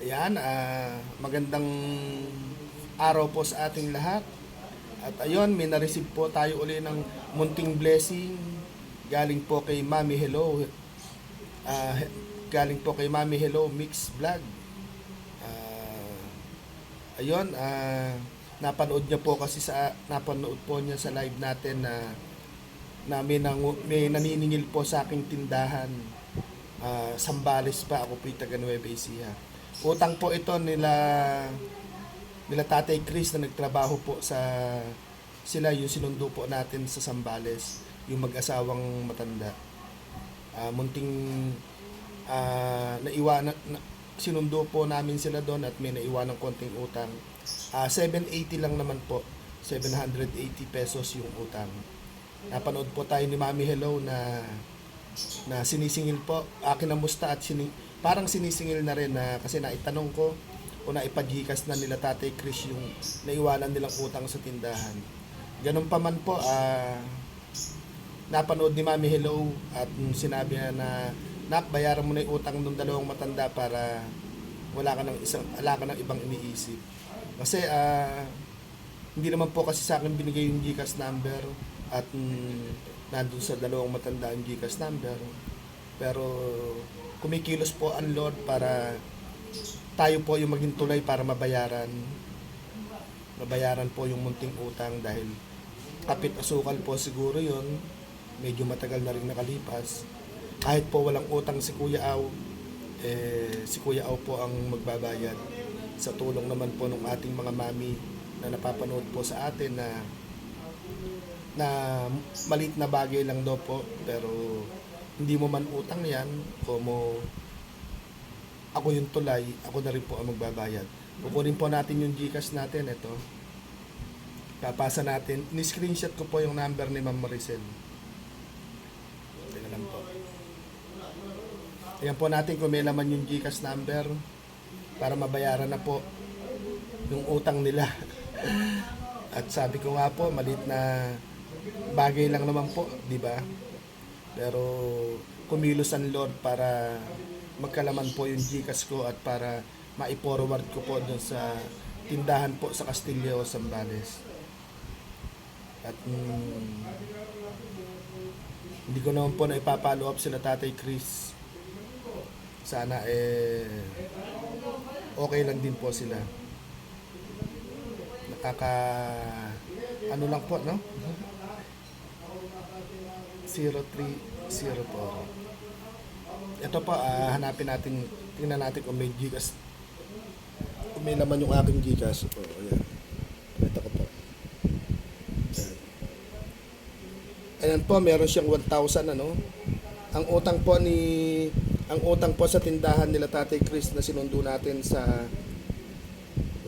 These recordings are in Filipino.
Ayan, ah, magandang araw po sa ating lahat. At ayun, may na-receive po tayo uli ng munting blessing. Galing po kay Mami Hello. He- galing po kay Mami Hello Mix Vlog. Ah, ayun, ah, napanood niya po kasi sa napanood po niya sa live natin na na may, nangu- may naniningil po sa aking tindahan. Ah, Sambales pa, ako po taga Nueva Ecija. Utang po ito nila nila Tatay Chris na nagtrabaho po sa sila yung sinundo po natin sa Sambales, yung mag-asawang matanda. Ah, munting ah, naiwanan na, sinundo po namin sila doon at may naiwanan konting utang. Ah, 780 lang naman po. 780 pesos yung utang. Napanood po tayo ni Mami Hello na na sinisingil po. Akin namusta at sini, parang sinisingil na rin na kasi naitanong ko o naipadhikas na nila Tatay Chris yung naiwanan nilang utang sa tindahan. Ganun pa man po, ah, napanood ni Mami Hello at sinabi na na nak bayaran mo na yung utang ng dalawang matanda para wala ka ng isang wala ka ng ibang iniisip. Kasi ah hindi naman po kasi sa akin binigay yung GCash number at mm, nandun sa dalawang matanda yung GCash number. Pero kumikilos po ang Lord para tayo po yung maging tulay para mabayaran. Mabayaran po yung munting utang dahil kapit asukal po siguro yon medyo matagal na rin nakalipas. Kahit po walang utang si Kuya Aw eh, si Kuya Aw po ang magbabayad. Sa tulong naman po ng ating mga mami na napapanood po sa atin na na malit na bagay lang daw po pero hindi mo man utang yan como ako yung tulay ako na rin po ang magbabayad. Kukunin po natin yung Gcash natin ito papasa natin. Ni-screenshot ko po yung number ni Ma'am Maricel. Tingnan po. Ayan po natin kung may laman yung Gcash number para mabayaran na po yung utang nila. At sabi ko nga po, malit na bagay lang naman po, di ba? Pero kumilos ang Lord para magkalaman po yung Gcash ko at para maiporward ko po doon sa tindahan po sa Castillo, Zambales. At mm, hindi ko naman po na ipapalo up sila Tatay Chris. Sana eh okay lang din po sila. Nakaka ano lang po no 0304 ito po ah, hanapin natin tingnan natin kung may gigas kung may laman yung aking gigas po ayan. Ito ko po. Ayan. ayan po meron siyang 1,000 ano? Ang utang po ni ang utang po sa tindahan nila Tatay Chris na sinundo natin sa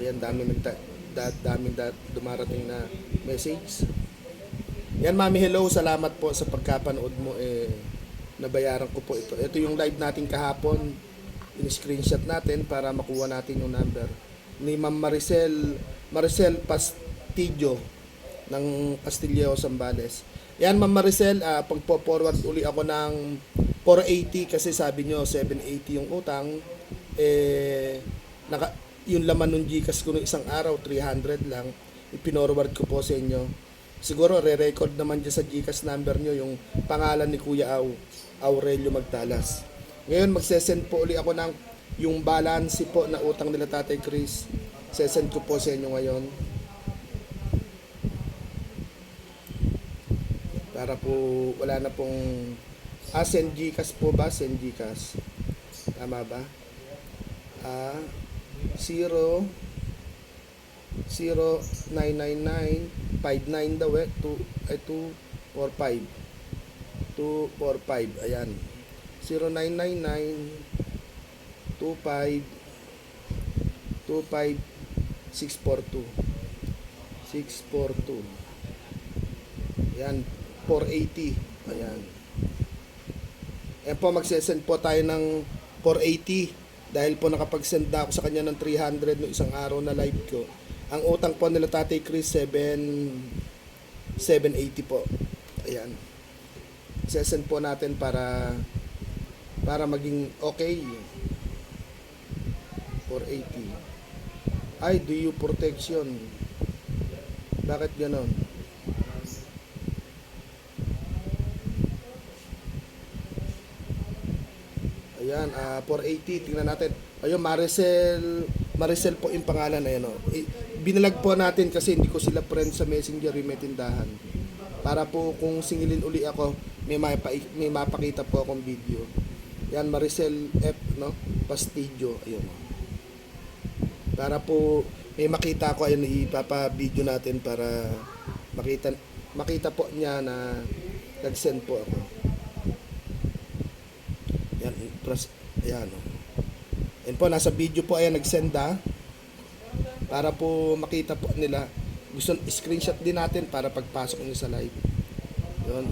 ayan dami nagta da, daming da, dumarating na message yan mami hello. Salamat po sa pagkapanood mo. Eh nabayaran ko po ito. Ito yung live natin kahapon. In-screenshot natin para makuha natin yung number ni Ma'am Maricel Maricel Pastillo ng Castillo Zambales yan Ma'am Maricel ah, pagpo-forward uli ako ng 480 kasi sabi nyo 780 yung utang. Eh naka, yung laman ng Gcash ko ng isang araw 300 lang. Ipinorward ko po sa inyo siguro re-record naman dyan sa Gcash number nyo yung pangalan ni Kuya Au Aurelio Magtalas ngayon magsesend po uli ako ng yung balance po na utang nila Tatay Chris sesend ko po sa inyo ngayon para po wala na pong ah, send Gcash po ba? Send Gcash. Tama ba? Ah, 0 0 999 59 daw eh. 2 ay 2 or 5 2 or 5 ayan. 0999 25 25 642 642 ayan 480 ayan. Ayan po, magsesend po tayo ng 480 dahil po nakapag-send na ako sa kanya ng 300 no isang araw na live ko. Ang utang po nila Tatay Chris 7 780 po. Ayan. Sesend po natin para para maging okay. 480. Ay, do you protection? Bakit ganon? Ayan, ah 480, tingnan natin. Ayun, Maricel, Maricel po yung pangalan, ayan o. Binalag po natin kasi hindi ko sila friend sa messenger may tindahan. Para po kung singilin uli ako, may, mapa, may mapakita po akong video. Yan, Maricel F, no? Pastillo, ayun. Para po may makita ko ayun ipapa-video natin para makita makita po niya na nag-send po ako. Yan, pras, ayan o. Yan po, nasa video po ayan nag-send ah. Para po makita po nila. Gusto screenshot din natin para pagpasok niyo sa live. Yun.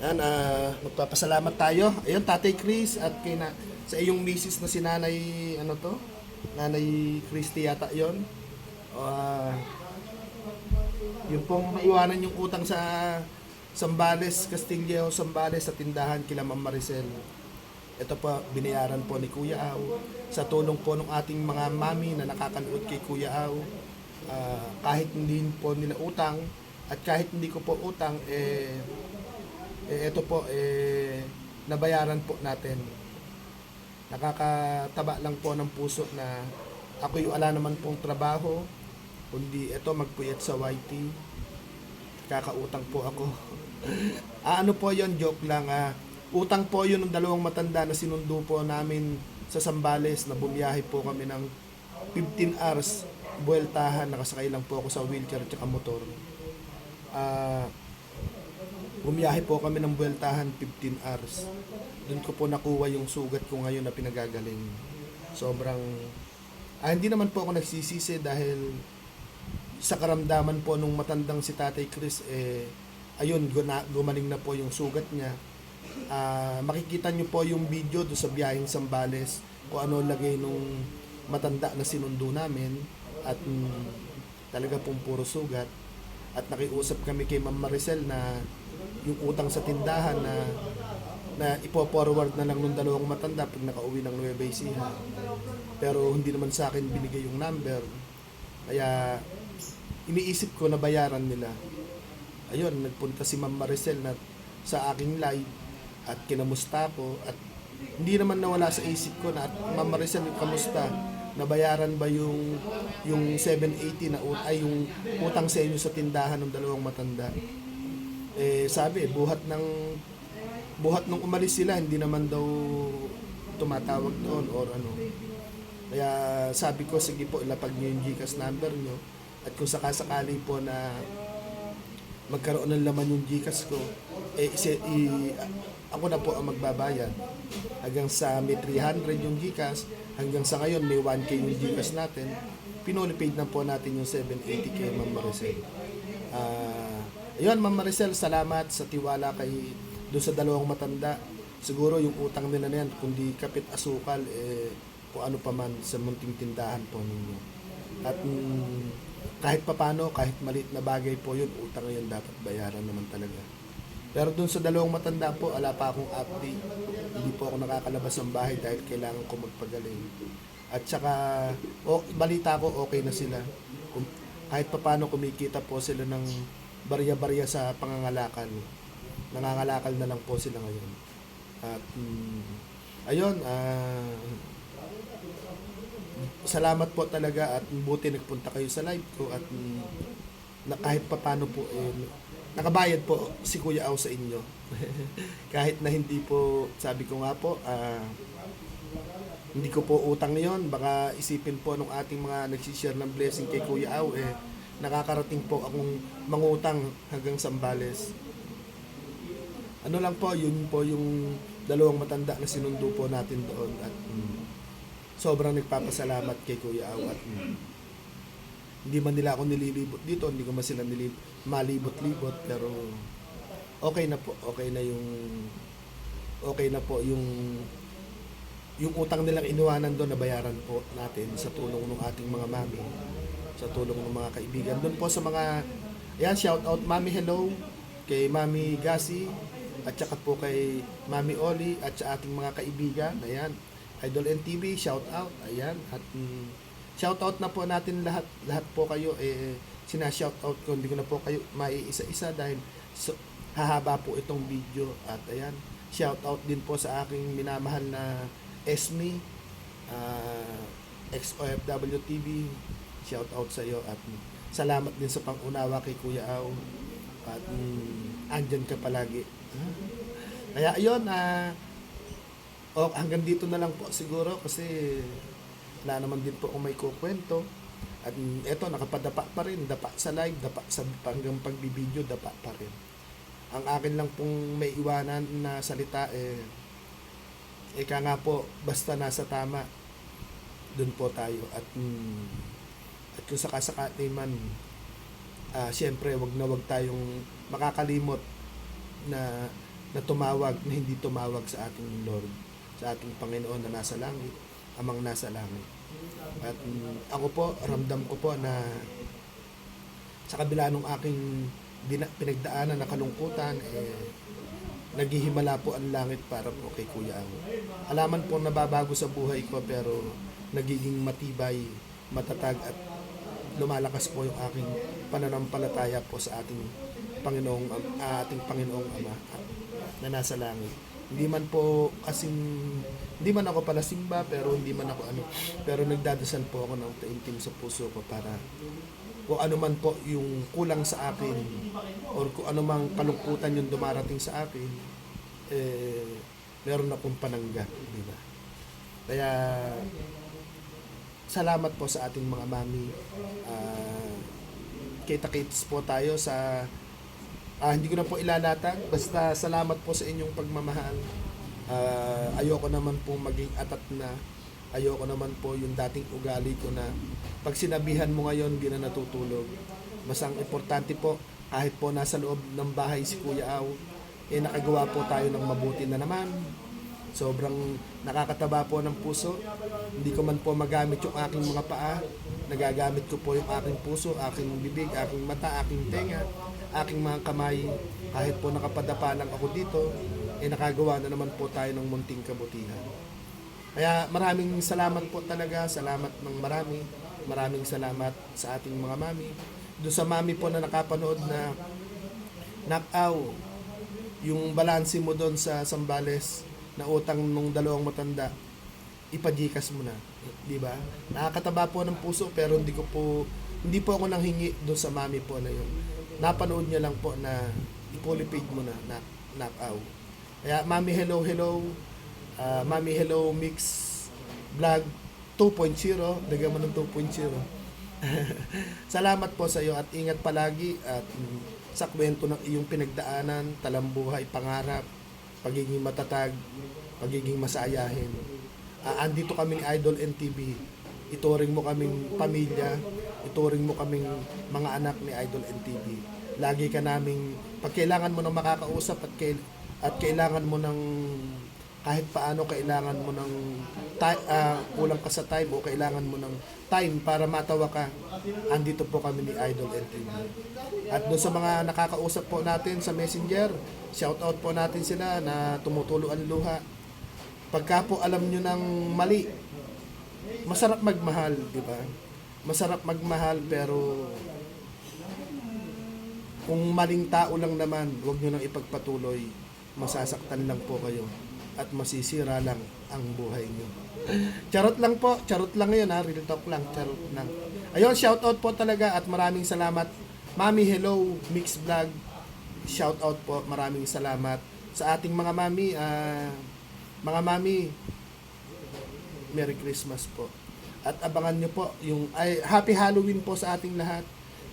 Yan, ah, magpapasalamat tayo. Ayun, Tatay Chris at kay na, sa iyong misis na si Nanay, ano to? Nanay Christy yata yon. Ah, yung pong maiwanan yung utang sa Sambales, Castillejo, Sambales sa tindahan kila Ma'am Maricel. Ito po, binayaran po ni Kuya Aw sa tulong po ng ating mga mami na nakakanood kay Kuya Aw. Ah, kahit hindi po nila utang at kahit hindi ko po utang, eh, eh ito po, eh, nabayaran po natin. Nakakataba lang po ng puso na ako yung wala naman pong trabaho, kundi ito magpuyat sa YT. Kakautang po ako. ah, ano po yon joke lang. Ah, utang po yun ng dalawang matanda na sinundo po namin sa Sambales na bumiyahe po kami ng 15 hours buweltahan. Nakasakay lang po ako sa wheelchair at motor. Ah, bumiyahe po kami ng buweltahan 15 hours. Doon ko po nakuha yung sugat ko ngayon na pinagagaling. Sobrang ah, hindi naman po ako nagsisisi dahil sa karamdaman po nung matandang si Tatay Chris eh ayun gumaling na po yung sugat niya. Ah, makikita niyo po yung video do sa biyaheng Sambales kung ano lagay nung matanda na sinundo namin at mm, talaga pong puro sugat at nakiusap kami kay Ma'am Maricel na yung utang sa tindahan na na ipo-forward na lang nung dalawang matanda pag nakauwi ng Nueva Ecija. Pero hindi naman sa akin binigay yung number. Kaya iniisip ko na bayaran nila. Ayun, nagpunta si Ma'am Maricel na sa aking live at kinamusta ko at hindi naman nawala sa isip ko na at Ma'am Maricel, kamusta? Nabayaran ba yung yung 780 na ay yung utang sa inyo sa tindahan ng dalawang matanda? Eh sabi, buhat ng buhat nung umalis sila, hindi naman daw tumatawag doon or ano. Kaya sabi ko, sige po, ilapag niyo yung Gcash number niyo. At kung sakasakali po na magkaroon ng laman yung Gcash ko, eh, isi, i, ako na po ang magbabayad. Hanggang sa may 300 yung Gcash, hanggang sa ngayon may 1K yung Gcash natin, pinolipaid na po natin yung 780 kay Ma'am Maricel. Ah, ayun, Ma'am Maricel, salamat sa tiwala kay doon sa dalawang matanda. Siguro yung utang nila na yan, kundi kapit asukal, eh, kung ano pa man sa munting tindahan po ninyo. At mm, kahit papano, kahit maliit na bagay po yun, utang yun dapat bayaran naman talaga. Pero doon sa dalawang matanda po, ala pa akong update. Hindi po ako nakakalabas ng bahay dahil kailangan ko magpagaling. At saka, o, balita ko, okay na sila. Kung, kahit papano kumikita po sila ng barya-barya sa pangangalakal. Nangangalakal na lang po sila ngayon. At, mm, ayun, ah, salamat po talaga at buti nagpunta kayo sa live ko at mm, na kahit papano po eh, nakabayad po si Kuya Aw sa inyo. kahit na hindi po, sabi ko nga po, ah, hindi ko po utang yon baka isipin po nung ating mga nagsishare ng blessing kay Kuya Aw eh nakakarating po akong mangutang hanggang Sambales ano lang po yun po yung dalawang matanda na sinundo po natin doon at mm, sobrang nagpapasalamat kay Kuya Aw at mm, hindi man nila ako nililibot dito hindi ko man sila nilib malibot-libot pero okay na po okay na yung okay na po yung yung utang nilang iniwanan doon nabayaran po natin sa tulong ng ating mga mami sa tulong ng mga kaibigan doon po sa mga yan shout out mami hello kay mami Gasi at saka po kay mami Oli at sa ating mga kaibigan ayan Idol NTV, shout out. Ayan. At mm, shout out na po natin lahat. Lahat po kayo. Eh, sina-shout out ko. Hindi ko na po kayo maiisa-isa dahil so, hahaba po itong video. At ayan. Shout out din po sa aking minamahal na Esme. Uh, ex-OFW TV. Shout out sa iyo. At salamat din sa pangunawa kay Kuya Au. At mm, andyan ka palagi. Ah. Kaya ayun, ah, o hanggang dito na lang po siguro kasi wala naman din po kung may kukwento. At eto, nakapadapa pa rin. Dapa sa live, dapa sa hanggang pagbibideo, dapa pa rin. Ang akin lang pong may iwanan na salita eh, ika nga po, basta nasa tama, dun po tayo. At, mm, at kung sakasakali man, ah siyempre, wag na wag tayong makakalimot na na tumawag na hindi tumawag sa ating Lord, sa ating Panginoon na nasa langit, amang nasa langit. At mm, ako po, ramdam ko po na sa kabila ng aking pinagdaanan na kalungkutan, eh, naghihimala po ang langit para po kay Kuya Ang. Alaman po nababago sa buhay ko pero nagiging matibay, matatag at lumalakas po yung aking pananampalataya po sa ating Panginoong ah, ating Panginoong Ama na nasa langit. Hindi man po kasing hindi man ako pala simba pero hindi man ako ano pero nagdadasal po ako ng taimtim sa puso ko para kung ano man po yung kulang sa akin or kung ano mang kalungkutan yung dumarating sa akin eh meron akong panangga, di ba? Kaya salamat po sa ating mga mami. Ah, kita-kits po tayo sa ah, hindi ko na po ilalatag. Basta salamat po sa inyong pagmamahal. Ah, ayoko naman po maging atat na. Ayoko naman po yung dating ugali ko na pag sinabihan mo ngayon, di na natutulog. Mas ang importante po, kahit po nasa loob ng bahay si Kuya Aw, eh nakagawa po tayo ng mabuti na naman. Sobrang nakakataba po ng puso. Hindi ko man po magamit yung aking mga paa. Nagagamit ko po yung aking puso, aking bibig, aking mata, aking tenga, aking mga kamay. Kahit po nakapadapa lang ako dito, eh nakagawa na naman po tayo ng munting kabutihan. Kaya maraming salamat po talaga, salamat ng marami. Maraming salamat sa ating mga mami. Doon sa mami po na nakapanood na knockout, yung balanse mo doon sa Sambales na utang nung dalawang matanda, ipajikas mo na. Di ba? Nakakataba po ng puso pero hindi ko po hindi po ako nang hingi doon sa mami po na yun. Napanood niya lang po na i-fully paid mo na, na knockout. Kaya mami hello hello Ah, Mami Hello Mix Vlog 2.0, daga mo ng 2.0. Salamat po sa iyo at ingat palagi at mm, sa kwento ng iyong pinagdaanan, talambuhay, pangarap, pagiging matatag, pagiging masayahin. Ah, andito kami ni Idol NTV. Ituring mo kaming pamilya, ituring mo kaming mga anak ni Idol NTV. Lagi ka naming, pag kailangan mo ng makakausap at, kail, at kailangan mo ng kahit paano kailangan mo ng ti- ah, kulang ka sa time o kailangan mo ng time para matawa ka, andito po kami ni Idol LTV. At doon sa mga nakakausap po natin sa Messenger, shout out po natin sila na tumutulo ang luha. Pagka po alam nyo ng mali, masarap magmahal, di ba? Masarap magmahal pero kung maling tao lang naman, huwag nyo nang ipagpatuloy. Masasaktan lang po kayo at masisira lang ang buhay nyo. Charot lang po, charot lang ngayon ha, real talk lang, charot lang. Ayun, shout out po talaga at maraming salamat. Mami, hello, Mix Vlog. Shout out po, maraming salamat sa ating mga mami. ah, mga mami, Merry Christmas po. At abangan nyo po yung ay, Happy Halloween po sa ating lahat.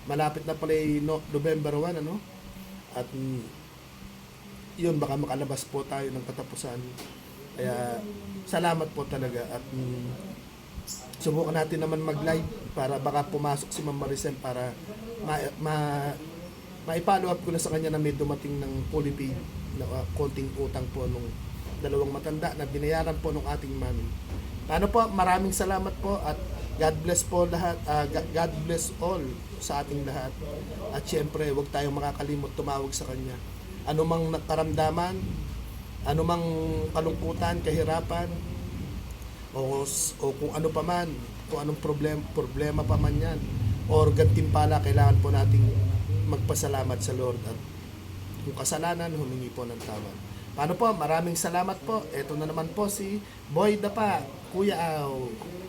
Malapit na pala no, November 1 ano? At mm, yun baka makalabas po tayo ng katapusan. Kaya salamat po talaga at mm, subukan natin naman mag-live para baka pumasok si Ma'am Maricel para ma, ma ma-follow up ko na sa kanya na may dumating ng fully paid na uh, konting utang po nung dalawang matanda na binayaran po ng ating mami. Paano po, maraming salamat po at God bless po lahat, ah, God- bless all sa ating lahat. At syempre, huwag tayong makakalimot tumawag sa Kanya. Ano mang karamdaman, ano mang kalungkutan, kahirapan, o, o kung ano pa man, kung anong problem, problema pa man yan, or gantimpala, kailangan po nating magpasalamat sa Lord at kung kasalanan, humingi po ng tawad. Paano po? Maraming salamat po. Ito na naman po si Boy Dapa, Kuya Aw.